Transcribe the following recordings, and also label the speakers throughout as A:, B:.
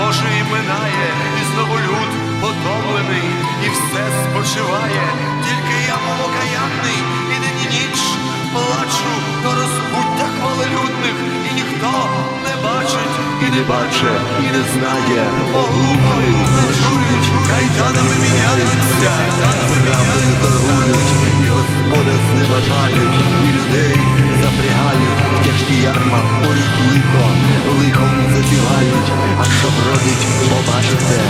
A: Божий минає, і знову люд потомлений, і все спочиває. Тільки я мовокаянний, і день і ніч плачу до розпуття хвалелюдних, і ніхто не бачить, і не баче, і не знає. Оглухли, не чують, кайданами міняються, правдою торгують, і Господа зневажають, і людей запрягають, тяжкі ярма порік лихо, лихом запігають, а що бродить, побачите,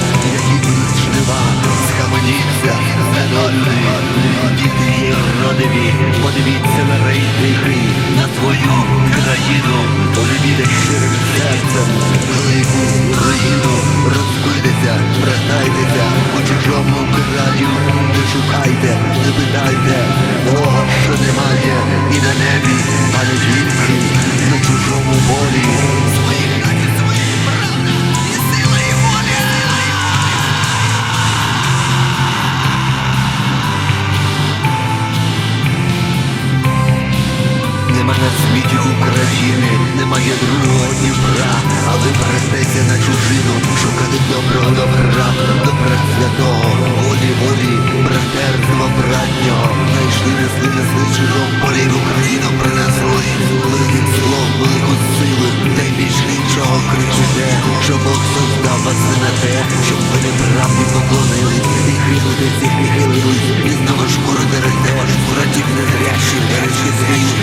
A: світі України, немає другого Дніпра, але братеся на чужину, шукати доброго добра, добра святого, волі волі, братерства братнього. Знайшли, несли, несли чужом полі в Україну принесли великих слов, велику силу, та й більше нічого кричите, що Бог создав вас не на те, щоб ви неправді поклонились, і хилитесь, і хилились, і знову шкуру дерете, братів незрящих, речі свої, і сонце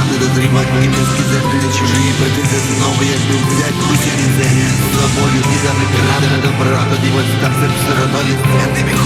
A: правди дозрівать, і мізки землі чужі, братися знову, як би взять усі землі, з собою і за крадене добра, тоді ось так все сиротою,
B: не
A: хорами